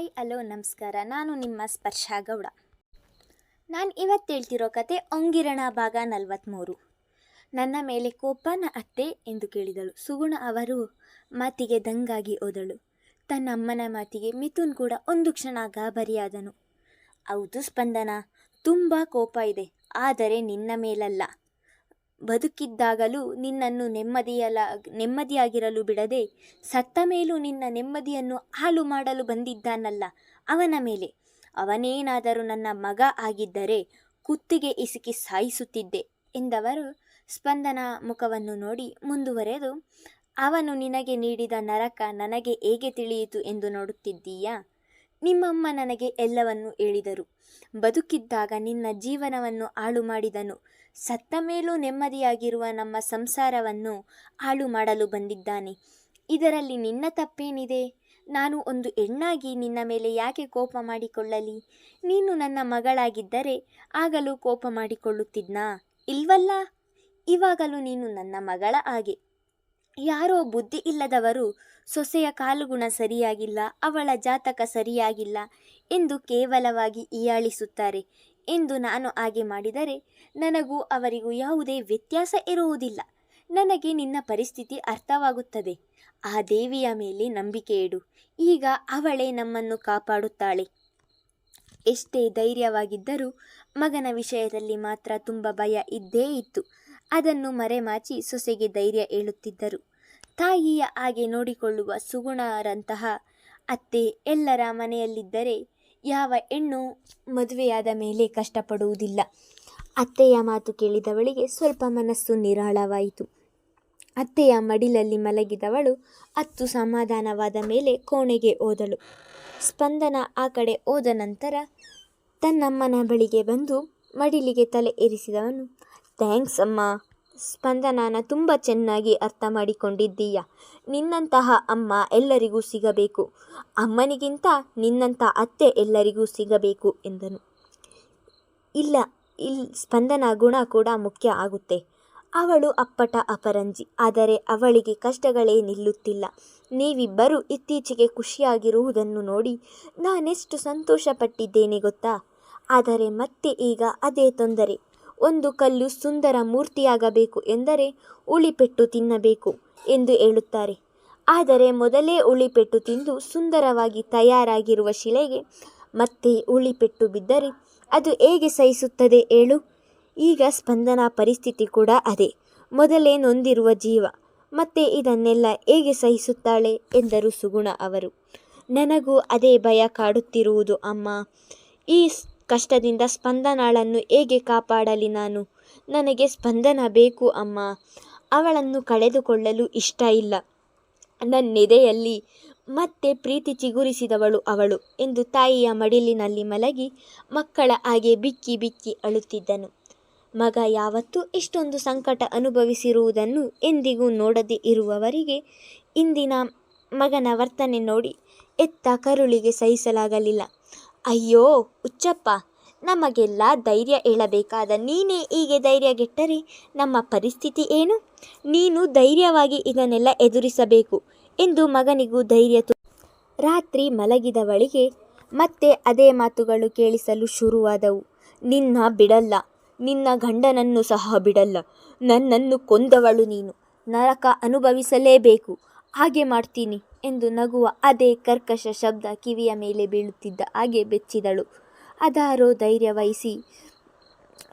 Hi, hello, ನಮಸ್ಕಾರ. ನಾನು ನಿಮ್ಮ ಸ್ಪರ್ಶ ಗೌಡ. ನಾನು ಇವತ್ತು ಹೇಳ್ತಿರೋ ಕತೆ ಒಂಗಿರಣ ಭಾಗ ನಲವತ್ತ್ಮೂರು ನನ್ನ ಮೇಲೆ ಕೋಪನ ಅತ್ತೆ ಎಂದು ಕೇಳಿದಳು. ಸುಗುಣ ಅವರು ಮಾತಿಗೆ ದಂಗಾಗಿ ಹೋದಳು. ತನ್ನ ಅಮ್ಮನ ಮಾತಿಗೆ ಮಿಥುನ್ ಕೂಡ ಒಂದು ಕ್ಷಣ ಗಾಬರಿಯಾದನು. ಹೌದು ಸ್ಪಂದನ, ತುಂಬ ಕೋಪ ಇದೆ. ಆದರೆ ನಿನ್ನ ಮೇಲಲ್ಲ. ಬದುಕಿದ್ದಾಗಲೂ ನಿನ್ನನ್ನು ನೆಮ್ಮದಿಯಲ, ನೆಮ್ಮದಿಯಾಗಿರಲು ಬಿಡದೆ ಸತ್ತ ಮೇಲೂ ನಿನ್ನ ನೆಮ್ಮದಿಯನ್ನು ಹಾಳು ಮಾಡಲು ಬಂದಿದ್ದಾನಲ್ಲ ಅವನ ಮೇಲೆ. ಅವನೇನಾದರೂ ನನ್ನ ಮಗ ಆಗಿದ್ದರೆ ಕುತ್ತಿಗೆ ಇಸುಕಿ ಸಾಯಿಸುತ್ತಿದ್ದೆ ಎಂದವರು ಸ್ಪಂದನ ಮುಖವನ್ನು ನೋಡಿ ಮುಂದುವರೆದು, ಅವನು ನಿನಗೆ ನೀಡಿದ ನರಕ ನನಗೆ ಹೇಗೆ ತಿಳಿಯಿತು ಎಂದು ನೋಡುತ್ತಿದ್ದೀಯಾ? ನಿಮ್ಮಮ್ಮ ನನಗೆ ಎಲ್ಲವನ್ನು ಹೇಳಿದರು. ಬದುಕಿದ್ದಾಗ ನಿನ್ನ ಜೀವನವನ್ನು ಹಾಳು ಮಾಡಿದನು ಸತ್ತ ಮೇಲೂ ನೆಮ್ಮದಿಯಾಗಿರುವ ನಮ್ಮ ಸಂಸಾರವನ್ನು ಹಾಳು ಮಾಡಲು ಬಂದಿದ್ದಾನೆ. ಇದರಲ್ಲಿ ನಿನ್ನ ತಪ್ಪೇನಿದೆ? ನಾನು ಒಂದು ಹೆಣ್ಣಾಗಿ ನಿನ್ನ ಮೇಲೆ ಯಾಕೆ ಕೋಪ ಮಾಡಿಕೊಳ್ಳಲಿ? ನೀನು ನನ್ನ ಮಗಳಾಗಿದ್ದರೆ ಆಗಲೂ ಕೋಪ ಮಾಡಿಕೊಳ್ಳುತ್ತಿದ್ನಾ? ಇಲ್ವಲ್ಲ? ಇವಾಗಲೂ ನೀನು ನನ್ನ ಮಗಳ ಹಾಗೆ. ಯಾರೋ ಬುದ್ಧಿ ಇಲ್ಲದವರು ಸೊಸೆಯ ಕಾಲುಗುಣ ಸರಿಯಾಗಿಲ್ಲ, ಅವಳ ಜಾತಕ ಸರಿಯಾಗಿಲ್ಲ ಎಂದು ಕೇವಲವಾಗಿ ಹೀಯಾಳಿಸುತ್ತಾರೆ. ಎಂದು ನಾನು ಹಾಗೆ ಮಾಡಿದರೆ ನನಗೂ ಅವರಿಗೂ ಯಾವುದೇ ವ್ಯತ್ಯಾಸ ಇರುವುದಿಲ್ಲ. ನನಗೆ ನಿನ್ನ ಪರಿಸ್ಥಿತಿ ಅರ್ಥವಾಗುತ್ತದೆ. ಆ ದೇವಿಯ ಮೇಲೆ ನಂಬಿಕೆ ಇಡು. ಈಗ ಅವಳೇ ನಮ್ಮನ್ನು ಕಾಪಾಡುತ್ತಾಳೆ. ಎಷ್ಟೇ ಧೈರ್ಯವಾಗಿದ್ದರೂ ಮಗನ ವಿಷಯದಲ್ಲಿ ಮಾತ್ರ ತುಂಬ ಭಯ ಇದ್ದೇ ಇತ್ತು. ಅದನ್ನು ಮರೆಮಾಚಿ ಸೊಸೆಗೆ ಧೈರ್ಯ ಹೇಳುತ್ತಿದ್ದರು. ತಾಯಿಯ ಹಾಗೆ ನೋಡಿಕೊಳ್ಳುವ ಸುಗುಣರಂತಹ ಅತ್ತೆ ಎಲ್ಲರ ಮನೆಯಲ್ಲಿದ್ದರೆ ಯಾವ ಹೆಣ್ಣು ಮದುವೆಯಾದ ಮೇಲೆ ಕಷ್ಟಪಡುವುದಿಲ್ಲ. ಅತ್ತೆಯ ಮಾತು ಕೇಳಿದವಳಿಗೆ ಸ್ವಲ್ಪ ಮನಸ್ಸು ನಿರಾಳವಾಯಿತು. ಅತ್ತೆಯ ಮಡಿಲಲ್ಲಿ ಮಲಗಿದವಳು ಅತ್ತು ಸಮಾಧಾನವಾದ ಮೇಲೆ ಕೋಣೆಗೆ ಓದಳು ಸ್ಪಂದನ ಆ ಕಡೆ ಹೋದ ನಂತರ ತನ್ನಮ್ಮನ ಬಳಿಗೆ ಬಂದು ಮಡಿಲಿಗೆ ತಲೆ ಇರಿಸಿದವನು ಥ್ಯಾಂಕ್ಸ್ ಅಮ್ಮ ಸ್ಪಂದನಾನ ತುಂಬ ಚೆನ್ನಾಗಿ ಅರ್ಥ ಮಾಡಿಕೊಂಡಿದ್ದೀಯ? ನಿನ್ನಂತಹ ಅಮ್ಮ ಎಲ್ಲರಿಗೂ ಸಿಗಬೇಕು. ಅಮ್ಮನಿಗಿಂತ ನಿನ್ನಂಥ ಅತ್ತೆ ಎಲ್ಲರಿಗೂ ಸಿಗಬೇಕು ಎಂದನು. ಇಲ್ಲ, ಇಲ್ ಸ್ಪಂದನ ಗುಣ ಕೂಡ ಮುಖ್ಯ ಆಗುತ್ತೆ. ಅವಳು ಅಪ್ಪಟ ಅಪರಂಜಿ, ಆದರೆ ಅವಳಿಗೆ ಕಷ್ಟಗಳೇ ನಿಲ್ಲುತ್ತಿಲ್ಲ. ನೀವಿಬ್ಬರು ಇತ್ತೀಚೆಗೆ ಖುಷಿಯಾಗಿರುವುದನ್ನು ನೋಡಿ ನಾನೆಷ್ಟು ಸಂತೋಷಪಟ್ಟಿದ್ದೇನೆ ಗೊತ್ತಾ? ಆದರೆ ಮತ್ತೆ ಈಗ ಅದೇ ತೊಂದರೆ. ಒಂದು ಕಲ್ಲು ಸುಂದರ ಮೂರ್ತಿಯಾಗಬೇಕು ಎಂದರೆ ಉಳಿಪೆಟ್ಟು ತಿನ್ನಬೇಕು ಎಂದು ಹೇಳುತ್ತಾರೆ. ಆದರೆ ಮೊದಲೇ ಉಳಿಪೆಟ್ಟು ತಿಂದು ಸುಂದರವಾಗಿ ತಯಾರಾಗಿರುವ ಶಿಲೆಗೆ ಮತ್ತೆ ಉಳಿಪೆಟ್ಟು ಬಿದ್ದರೆ ಅದು ಹೇಗೆ ಸಹಿಸುತ್ತದೆ ಹೇಳು? ಈಗ ಸ್ಪಂದನ ಪರಿಸ್ಥಿತಿ ಕೂಡ ಅದೇ. ಮೊದಲೇ ನೊಂದಿರುವ ಜೀವ, ಮತ್ತೆ ಇದನ್ನೆಲ್ಲ ಹೇಗೆ ಸಹಿಸುತ್ತಾಳೆ ಎಂದರು ಸುಗುಣ ಅವರು. ನನಗೂ ಅದೇ ಭಯ ಕಾಡುತ್ತಿರುವುದು ಅಮ್ಮ. ಈ ಕಷ್ಟದಿಂದ ಸ್ಪಂದನಾಳನ್ನು ಹೇಗೆ ಕಾಪಾಡಲಿ ನಾನು? ನನಗೆ ಸ್ಪಂದನ ಬೇಕು ಅಮ್ಮ. ಅವಳನ್ನು ಕಳೆದುಕೊಳ್ಳಲು ಇಷ್ಟ ಇಲ್ಲ. ನನ್ನೆದೆಯಲ್ಲಿ ಮತ್ತೆ ಪ್ರೀತಿ ಚಿಗುರಿಸಿದವಳು ಅವಳು ಎಂದು ತಾಯಿಯ ಮಡಿಲಿನಲ್ಲಿ ಮಲಗಿ ಮಕ್ಕಳ ಹಾಗೆ ಬಿಕ್ಕಿ ಬಿಕ್ಕಿ ಅಳುತ್ತಿದ್ದನು. ಮಗ ಯಾವತ್ತೂ ಇಷ್ಟೊಂದು ಸಂಕಟ ಅನುಭವಿಸಿರುವುದನ್ನು ಎಂದಿಗೂ ನೋಡದೆ ಇರುವವರಿಗೆ ಇಂದಿನ ಮಗನ ವರ್ತನೆ ನೋಡಿ ಎತ್ತ ಕರುಳಿಗೆ ಸಹಿಸಲಾಗಲಿಲ್ಲ. ಅಯ್ಯೋ, ಹುಚ್ಚಪ್ಪ, ನಮಗೆಲ್ಲ ಧೈರ್ಯ ಹೇಳಬೇಕಾದ ನೀನೇ ಹೀಗೆ ಧೈರ್ಯಗೆಟ್ಟರೆ ನಮ್ಮ ಪರಿಸ್ಥಿತಿ ಏನು? ನೀನು ಧೈರ್ಯವಾಗಿ ಇದನ್ನೆಲ್ಲ ಎದುರಿಸಬೇಕು ಎಂದು ಮಗನಿಗೂ ಧೈರ್ಯ ರಾತ್ರಿ ಮಲಗಿದವಳಿಗೆ ಮತ್ತೆ ಅದೇ ಮಾತುಗಳು ಕೇಳಿಸಲು ಶುರುವಾದವು. ನಿನ್ನ ಬಿಡಲ್ಲ, ನಿನ್ನ ಗಂಡನನ್ನು ಸಹ ಬಿಡಲ್ಲ, ನನ್ನನ್ನು ಕೊಂದವಳು ನೀನು. ನರಕ ಅನುಭವಿಸಲೇಬೇಕು. ಹಾಗೆ ಮಾಡ್ತೀನಿ. ಎಂದು ನಗುವ ಅದೇ ಕರ್ಕಶ ಶಬ್ದ ಕಿವಿಯ ಮೇಲೆ ಬೀಳುತ್ತಿದ್ದ ಹಾಗೆ ಬೆಚ್ಚಿದಳು. ಅದಾರೋ ಧೈರ್ಯ ವಹಿಸಿ.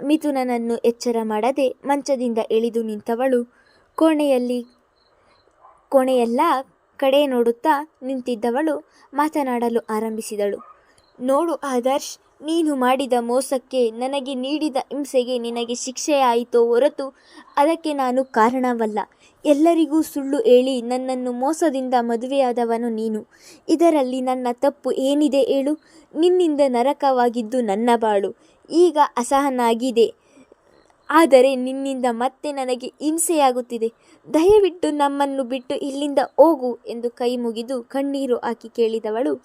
ಮಿಥುನನನ್ನು ಎಚ್ಚರ ಮಾಡದೆ ಮಂಚದಿಂದ ಇಳಿದು ನಿಂತವಳು. ಕೋಣೆಯಲ್ಲಿ, ಕೋಣೆಯೆಲ್ಲ ಕಡೆ ನೋಡುತ್ತಾ ನಿಂತಿದ್ದವಳು. ಮಾತನಾಡಲು ಆರಂಭಿಸಿದಳು. ನೋಡು ಆದರ್ಶ್ ನೀನು ಮಾಡಿದ ಮೋಸಕ್ಕೆ ನನಗೆ ನೀಡಿದ ಹಿಂಸೆಗೆ ನಿನಗೆ ಶಿಕ್ಷೆಯಾಯಿತೋ ಹೊರತು ಅದಕ್ಕೆ ನಾನು ಕಾರಣವಲ್ಲ. ಎಲ್ಲರಿಗೂ ಸುಳ್ಳು ಹೇಳಿ ನನ್ನನ್ನು ಮೋಸದಿಂದ ಮದುವೆಯಾದವನು ನೀನು. ಇದರಲ್ಲಿ ನನ್ನ ತಪ್ಪು ಏನಿದೆ ಹೇಳು? ನಿನ್ನಿಂದ ನರಕವಾಗಿದ್ದು ನನ್ನ ಬಾಳು. ಈಗ ಅಸಹನಾಗಿದೆ. ಆದರೆ ನಿನ್ನಿಂದ ಮತ್ತೆ ನನಗೆ ಹಿಂಸೆಯಾಗುತ್ತಿದೆ. ದಯವಿಟ್ಟು ನಮ್ಮನ್ನು ಬಿಟ್ಟು ಇಲ್ಲಿಂದ ಹೋಗು ಎಂದು ಕೈ ಮುಗಿದು ಕಣ್ಣೀರು ಹಾಕಿ ಕೇಳಿದವಳು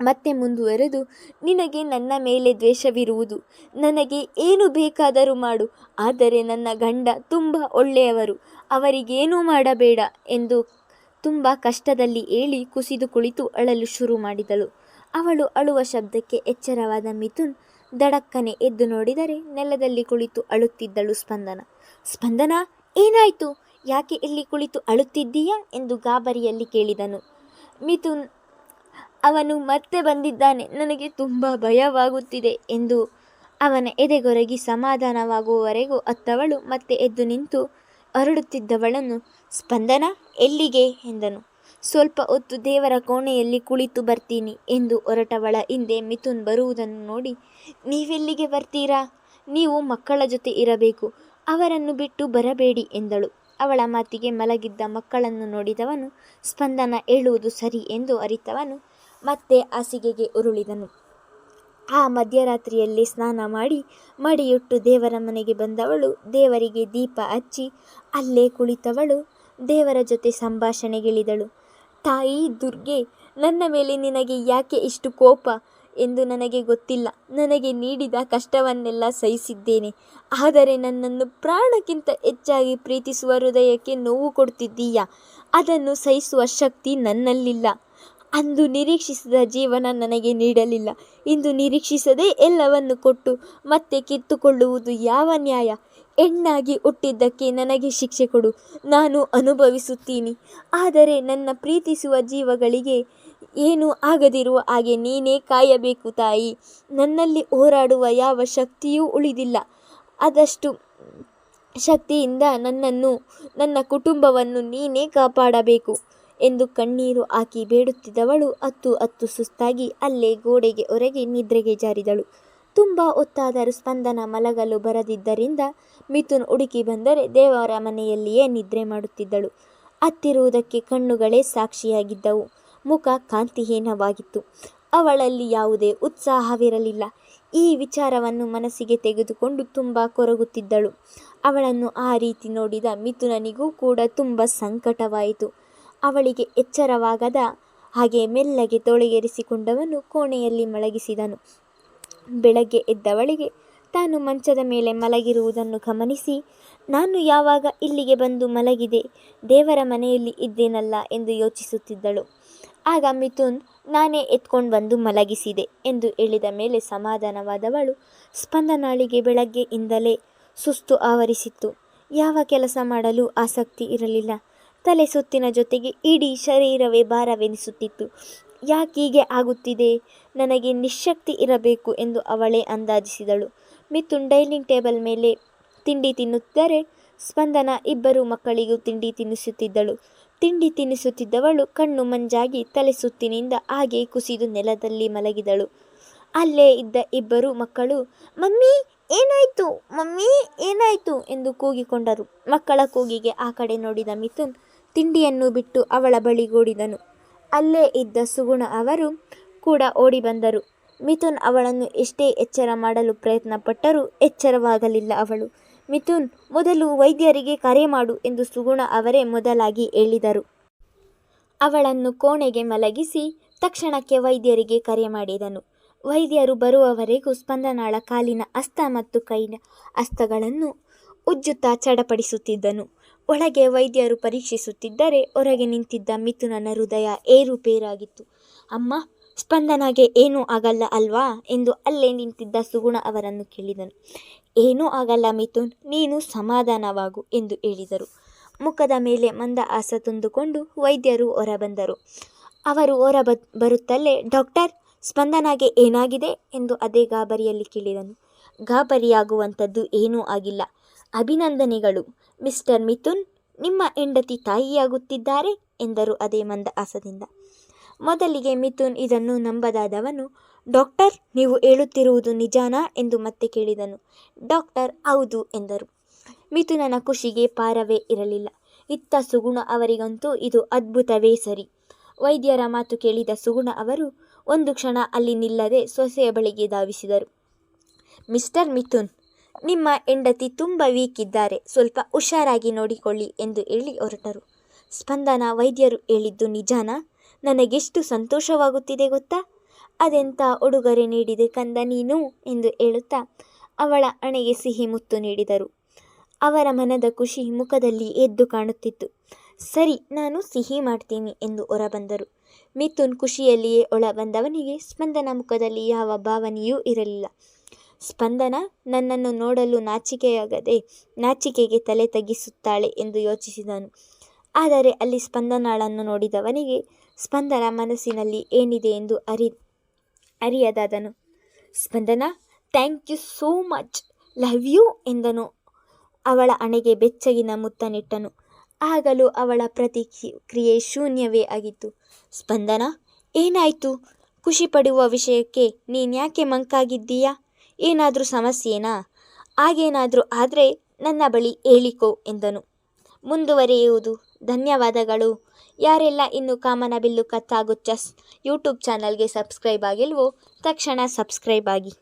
ಮತ್ತೆ ಮುಂದುವರೆದು, ನಿನಗೆ ನನ್ನ ಮೇಲೆ ದ್ವೇಷವಿರುವುದು. ನನಗೆ ಏನು ಬೇಕಾದರೂ ಮಾಡು, ಆದರೆ ನನ್ನ ಗಂಡ ತುಂಬ ಒಳ್ಳೆಯವರು. ಅವರಿಗೇನೂ ಮಾಡಬೇಡ ಎಂದು ತುಂಬ ಕಷ್ಟದಲ್ಲಿ ಹೇಳಿ ಕುಸಿದು ಕುಳಿತು ಅಳಲು ಶುರು ಮಾಡಿದಳು. ಅವಳು ಅಳುವ ಶಬ್ದಕ್ಕೆ ಎಚ್ಚರವಾದ ಮಿಥುನ್ ದಡಕ್ಕನೆ ಎದ್ದು ನೋಡಿದರೆ ನೆಲದಲ್ಲಿ ಕುಳಿತು ಅಳುತ್ತಿದ್ದಳು ಸ್ಪಂದನ. ಸ್ಪಂದನ, ಏನಾಯಿತು? ಯಾಕೆ ಇಲ್ಲಿ ಕುಳಿತು ಅಳುತ್ತಿದ್ದೀಯಾ? ಎಂದು ಗಾಬರಿಯಲ್ಲಿ ಕೇಳಿದನು. ಮಿಥುನ್ ಅವನು ಮತ್ತೆ ಬಂದಿದ್ದಾನೆ. ನನಗೆ ತುಂಬ ಭಯವಾಗುತ್ತಿದೆ ಎಂದು ಅವನ ಎದೆಗೊರಗಿ ಸಮಾಧಾನವಾಗುವವರೆಗೂ ಅತ್ತವಳು ಮತ್ತೆ ಎದ್ದು ನಿಂತು ಅರಳುತ್ತಿದ್ದವಳನ್ನು, ಸ್ಪಂದನ, ಎಲ್ಲಿಗೆ? ಎಂದನು. ಸ್ವಲ್ಪ ಹೊತ್ತು ದೇವರ ಕೋಣೆಯಲ್ಲಿ ಕುಳಿತು ಬರ್ತೀನಿ ಎಂದು ಹೊರಟವಳ ಹಿಂದೆ ಮಿಥುನ್ ಬರುವುದನ್ನು ನೋಡಿ, ನೀವೆಲ್ಲಿಗೆ ಬರ್ತೀರಾ? ನೀವು ಮಕ್ಕಳ ಜೊತೆ ಇರಬೇಕು. ಅವರನ್ನು ಬಿಟ್ಟು ಬರಬೇಡಿ ಎಂದಳು. ಅವಳ ಮಾತಿಗೆ ಮಲಗಿದ್ದ ಮಕ್ಕಳನ್ನು ನೋಡಿದವನು, ಸ್ಪಂದನ, ಹೇಳುವುದು ಸರಿ ಎಂದು ಅರಿತವನು ಮತ್ತೆ ಹಾಸಿಗೆಗೆ ಉರುಳಿದನು. ಆ ಮಧ್ಯರಾತ್ರಿಯಲ್ಲಿ ಸ್ನಾನ ಮಾಡಿ ಮಡಿಯುಟ್ಟು ದೇವರ ಮನೆಗೆ ಬಂದವಳು. ದೇವರಿಗೆ ದೀಪ ಹಚ್ಚಿ ಅಲ್ಲೇ ಕುಳಿತವಳು. ದೇವರ ಜೊತೆ ಸಂಭಾಷಣೆಗಿಳಿದಳು. ತಾಯಿ ದುರ್ಗೆ, ನನ್ನ ಮೇಲೆ ನಿನಗೆ ಯಾಕೆ ಇಷ್ಟು ಕೋಪ? ಎಂದು ನನಗೆ ಗೊತ್ತಿಲ್ಲ. ನನಗೆ ನೀಡಿದ ಕಷ್ಟವನ್ನೆಲ್ಲ ಸಹಿಸಿದ್ದೇನೆ. ಆದರೆ ನನ್ನನ್ನು ಪ್ರಾಣಕ್ಕಿಂತ ಹೆಚ್ಚಾಗಿ ಪ್ರೀತಿಸುವ ಹೃದಯಕ್ಕೆ ನೋವು ಕೊಡ್ತಿದ್ದೀಯಾ? ಅದನ್ನು ಸಹಿಸುವ ಶಕ್ತಿ ನನ್ನಲ್ಲಿಲ್ಲ. ಅಂದು ನಿರೀಕ್ಷಿಸಿದ ಜೀವನ ನನಗೆ ನೀಡಲಿಲ್ಲ. ಇಂದು ನಿರೀಕ್ಷಿಸದೆ ಎಲ್ಲವನ್ನು ಕೊಟ್ಟು ಮತ್ತೆ ಕಿತ್ತುಕೊಳ್ಳುವುದು ಯಾವ ನ್ಯಾಯ? ಹೆಣ್ಣಾಗಿ ಹುಟ್ಟಿದ್ದಕ್ಕೆ ನನಗೆ ಶಿಕ್ಷೆ ಕೊಡು. ನಾನು ಅನುಭವಿಸುತ್ತೀನಿ. ಆದರೆ ನನ್ನ ಪ್ರೀತಿಸುವ ಜೀವಗಳಿಗೆ ಏನು ಆಗದಿರುವ ಹಾಗೆ ನೀನೇ ಕಾಯಬೇಕು ತಾಯಿ. ನನ್ನಲ್ಲಿ ಹೋರಾಡುವ ಯಾವ ಶಕ್ತಿಯೂ ಉಳಿದಿಲ್ಲ. ಆದಷ್ಟು ಶಕ್ತಿಯಿಂದ ನನ್ನನ್ನು, ನನ್ನ ಕುಟುಂಬವನ್ನು ನೀನೇ ಕಾಪಾಡಬೇಕು. ಎಂದು ಕಣ್ಣೀರು ಹಾಕಿ ಬೇಡುತ್ತಿದ್ದವಳು ಅತ್ತು ಅತ್ತು ಸುಸ್ತಾಗಿ ಅಲ್ಲೇ ಗೋಡೆಗೆ ಒರೆಗೆ ನಿದ್ರೆಗೆ ಜಾರಿದಳು. ತುಂಬ ಹೊತ್ತಾದರೂ ಸ್ಪಂದನ ಮಲಗಲು ಬರದಿದ್ದರಿಂದ ಮಿಥುನ್ ಹುಡುಕಿ ಬಂದರೆ ದೇವರ ಮನೆಯಲ್ಲಿಯೇ ನಿದ್ರೆ ಮಾಡುತ್ತಿದ್ದಳು. ಅತ್ತಿರುವುದಕ್ಕೆ ಕಣ್ಣುಗಳೇ ಸಾಕ್ಷಿಯಾಗಿದ್ದವು. ಮುಖ ಕಾಂತಿಹೀನವಾಗಿತ್ತು. ಅವಳಲ್ಲಿ ಯಾವುದೇ ಉತ್ಸಾಹವಿರಲಿಲ್ಲ. ಈ ವಿಚಾರವನ್ನು ಮನಸ್ಸಿಗೆ ತೆಗೆದುಕೊಂಡು ತುಂಬ ಕೊರಗುತ್ತಿದ್ದಳು. ಅವಳನ್ನು ಆ ರೀತಿ ನೋಡಿದ ಮಿಥುನನಿಗೂ ಕೂಡ ತುಂಬ ಸಂಕಟವಾಯಿತು. ಅವಳಿಗೆ ಎಚ್ಚರವಾಗದ ಹಾಗೆ ಮೆಲ್ಲಗೆ ತೊಳೆಗೆರಿಸಿಕೊಂಡವನು ಕೋಣೆಯಲ್ಲಿ ಮಲಗಿಸಿದನು. ಬೆಳಗ್ಗೆ ಎದ್ದವಳಿಗೆ, ತಾನು ಮಂಚದ ಮೇಲೆ ಮಲಗಿರುವುದನ್ನು ಗಮನಿಸಿ, ನಾನು ಯಾವಾಗ ಇಲ್ಲಿಗೆ ಬಂದು ಮಲಗಿದೆ, ದೇವರ ಮನೆಯಲ್ಲಿ ಇದ್ದೇನಲ್ಲ ಎಂದು ಯೋಚಿಸುತ್ತಿದ್ದಳು. ಆಗ ಮಿಥುನ್, ನಾನೇ ಎತ್ಕೊಂಡು ಬಂದು ಮಲಗಿಸಿದೆ ಎಂದು ಹೇಳಿದ ಮೇಲೆ ಸಮಾಧಾನವಾದವಳು ಸ್ಪಂದನಾಳಿಗೆ ಬೆಳಗ್ಗೆಯಿಂದಲೇ ಸುಸ್ತು ಆವರಿಸಿತ್ತು. ಯಾವ ಕೆಲಸ ಮಾಡಲು ಆಸಕ್ತಿ ಇರಲಿಲ್ಲ. ತಲೆ ಸುತ್ತಿನ ಜೊತೆಗೆ ಇಡೀ ಶರೀರವೇ ಭಾರವೆನಿಸುತ್ತಿತ್ತು. ಯಾಕೀಗೆ ಆಗುತ್ತಿದೆ? ನನಗೆ ನಿಶಕ್ತಿ ಇರಬೇಕು ಎಂದು ಅವಳೇ ಅಂದಾಜಿಸಿದಳು. ಮಿಥುನ್ ಡೈನಿಂಗ್ ಟೇಬಲ್ ಮೇಲೆ ತಿಂಡಿ ತಿನ್ನುತ್ತಿದ್ದರೆ ಸ್ಪಂದನ ಇಬ್ಬರು ಮಕ್ಕಳಿಗೂ ತಿಂಡಿ ತಿನ್ನಿಸುತ್ತಿದ್ದಳು. ತಿಂಡಿ ತಿನ್ನಿಸುತ್ತಿದ್ದವಳು ಕಣ್ಣು ಮಂಜಾಗಿ ತಲೆ ಸುತ್ತಿನಿಂದ ಹಾಗೆ ಕುಸಿದು ನೆಲದಲ್ಲಿ ಮಲಗಿದಳು. ಅಲ್ಲೇ ಇದ್ದ ಇಬ್ಬರು ಮಕ್ಕಳು, ಮಮ್ಮಿ, ಏನಾಯಿತು? ಮಮ್ಮಿ, ಏನಾಯಿತು? ಎಂದು ಕೂಗಿಕೊಂಡರು. ಮಕ್ಕಳ ಕೂಗಿಗೆ ಆ ಕಡೆ ನೋಡಿದ ಮಿಥುನ್ ತಿಂಡಿಯನ್ನು ಬಿಟ್ಟು ಅವಳ ಬಳಿಗೂಡಿದನು ಅಲ್ಲೇ ಇದ್ದ ಸುಗುಣ ಅವರು ಕೂಡ ಓಡಿ ಬಂದರು. ಮಿಥುನ್ ಅವಳನ್ನು ಎಷ್ಟೇ ಎಚ್ಚರ ಮಾಡಲು ಪ್ರಯತ್ನ ಪಟ್ಟರೂ ಎಚ್ಚರವಾಗಲಿಲ್ಲ ಅವಳು. ಮಿಥುನ್, ಮೊದಲು ವೈದ್ಯರಿಗೆ ಕರೆ ಮಾಡು ಎಂದು ಸುಗುಣ ಅವರೇ ಮೊದಲಾಗಿ ಹೇಳಿದರು. ಅವಳನ್ನು ಕೋಣೆಗೆ ಮಲಗಿಸಿ ತಕ್ಷಣಕ್ಕೆ ವೈದ್ಯರಿಗೆ ಕರೆ ಮಾಡಿದನು. ವೈದ್ಯರು ಬರುವವರೆಗೂ ಸ್ಪಂದನಾಳ ಕಾಲಿನ ಹಸ್ತ ಮತ್ತು ಕೈನ ಅಸ್ತಗಳನ್ನು ಉಜ್ಜುತ್ತಾ ಚಡಪಡಿಸುತ್ತಿದ್ದನು. ಒಳಗೆ ವೈದ್ಯರು ಪರೀಕ್ಷಿಸುತ್ತಿದ್ದರೆ ಹೊರಗೆ ನಿಂತಿದ್ದ ಮಿಥುನನ ಹೃದಯ ಏರುಪೇರಾಗಿತ್ತು ಅಮ್ಮ, ಸ್ಪಂದನಾಗೆ ಏನೂ ಆಗಲ್ಲ ಅಲ್ವಾ? ಎಂದು ಅಲ್ಲೇ ನಿಂತಿದ್ದ ಸುಗುಣ ಅವರನ್ನು ಕೇಳಿದನು. ಏನೂ ಆಗಲ್ಲ ಮಿಥುನ್, ನೀನು ಸಮಾಧಾನವಾಗು ಎಂದು ಹೇಳಿದರು. ಮುಖದ ಮೇಲೆ ಮಂದ ಆಸ ತಂದುಕೊಂಡು ವೈದ್ಯರು ಹೊರಬಂದರು. ಅವರು ಹೊರ ಬ- ಬರುತ್ತಲೇ ಡಾಕ್ಟರ್, ಸ್ಪಂದನಾಗೆ ಏನಾಗಿದೆ? ಎಂದು ಅದೇ ಗಾಬರಿಯಲ್ಲಿ ಕೇಳಿದನು. ಗಾಬರಿಯಾಗುವಂಥದ್ದು ಏನೂ ಆಗಿಲ್ಲ. ಅಭಿನಂದನೆಗಳು. ಮಿಸ್ಟರ್ ಮಿಥುನ್, ನಿಮ್ಮ ಹೆಂಡತಿ ತಾಯಿಯಾಗುತ್ತಿದ್ದಾರೆ ಎಂದರು ಅದೇ ಮಂದಹಾಸದಿಂದ ಮೊದಲಿಗೆ ಮಿಥುನ್ ಇದನ್ನು ನಂಬದಾದವನು, ಡಾಕ್ಟರ್, ನೀವು ಹೇಳುತ್ತಿರುವುದು ನಿಜಾನಾ ಎಂದು ಮತ್ತೆ ಕೇಳಿದನು. ಡಾಕ್ಟರ್, ಹೌದು ಎಂದರು. ಮಿಥುನನ ಖುಷಿಗೆ ಪಾರವೇ ಇರಲಿಲ್ಲ. ಇತ್ತ ಸುಗುಣ ಅವರಿಗಂತೂ ಇದು ಅದ್ಭುತವೇ ಸರಿ. ವೈದ್ಯರ ಮಾತು ಕೇಳಿದ ಸುಗುಣ ಅವರು ಒಂದು ಕ್ಷಣ ಅಲ್ಲಿ ನಿಲ್ಲದೆ ಸೊಸೆಯ ಬಳಿಗೆ ಧಾವಿಸಿದರು. ಮಿಸ್ಟರ್ ಮಿಥುನ್ ನಿಮ್ಮ ಹೆಂಡತಿ ತುಂಬ ವೀಕ್ ಇದ್ದಾರೆ. ಸ್ವಲ್ಪ ಹುಷಾರಾಗಿ ನೋಡಿಕೊಳ್ಳಿ ಎಂದು ಹೇಳಿ ಹೊರಟರು. ಸ್ಪಂದನ ವೈದ್ಯರು ಹೇಳಿದ್ದು ನಿಜಾನಾ? ನನಗೆಷ್ಟು ಸಂತೋಷವಾಗುತ್ತಿದೆ ಗೊತ್ತಾ? ಅದೆಂಥ ಉಡುಗೊರೆ ನೀಡಿದೆ ಕಂದ ನೀನು? ಎಂದು ಹೇಳುತ್ತಾ ಅವಳ ಹಣೆಗೆ ಸಿಹಿ ಮುತ್ತು ನೀಡಿದರು. ಅವರ ಮನದ ಖುಷಿ ಮುಖದಲ್ಲಿ ಎದ್ದು ಕಾಣುತ್ತಿತ್ತು. ಸರಿ, ನಾನು ಸಿಹಿ ಮಾಡ್ತೀನಿ ಎಂದು ಹೊರಬಂದರು. ಮಿಥುನ್ ಖುಷಿಯಲ್ಲಿಯೇ ಒಳ ಬಂದವನಿಗೆ ಸ್ಪಂದನ ಮುಖದಲ್ಲಿ ಯಾವ ಭಾವನೆಯೂ ಇರಲಿಲ್ಲ. ಸ್ಪಂದನ, ನನ್ನನ್ನು ನೋಡಲು ನಾಚಿಕೆಯಾಗದೆ ನಾಚಿಕೆಗೆ ತಲೆ ತಗ್ಗಿಸುತ್ತಾಳೆ ಎಂದು ಯೋಚಿಸಿದನು. ಆದರೆ ಅಲ್ಲಿ ಸ್ಪಂದನಾಳನ್ನು ನೋಡಿದವನಿಗೆ ಸ್ಪಂದನ ಮನಸ್ಸಿನಲ್ಲಿ ಏನಿದೆ ಎಂದು ಅರಿ, ಅರಿಯದಾದನು. Spandana, thank you so much, love you ಎಂದನು. ಅವಳ ಅಣೆಗೆ ಬೆಚ್ಚಗಿನ ಮುತ್ತನಿಟ್ಟನು. ಆಗಲೂ ಅವಳ ಪ್ರತಿಕ್ರಿಯೆ ಶೂನ್ಯವೇ ಆಗಿತ್ತು. ಸ್ಪಂದನ, ಏನಾಯಿತು? ಖುಷಿ ಪಡುವ ವಿಷಯಕ್ಕೆ ನೀನ್ಯಾಕೆ ಮಂಕಾಗಿದ್ದೀಯಾ? ಏನಾದರೂ ಸಮಸ್ಯೆನಾ? ಹಾಗೇನಾದರೂ ಆದರೆ ನನ್ನ ಬಳಿ ಹೇಳಿಕೋ ಎಂದನು. ಮುಂದುವರೆಯುವುದು. ಧನ್ಯವಾದಗಳು. ಯಾರೆಲ್ಲ ಇನ್ನು ಕಾಮನಬಿಲ್ಲು ಕತ್ತಾಗುಚ್ಚಸ್ ಯೂಟ್ಯೂಬ್ ಚಾನಲ್ಗೆ ಸಬ್ಸ್ಕ್ರೈಬ್ ಆಗಿಲ್ವೋ, ತಕ್ಷಣ ಸಬ್ಸ್ಕ್ರೈಬ್ ಆಗಿ.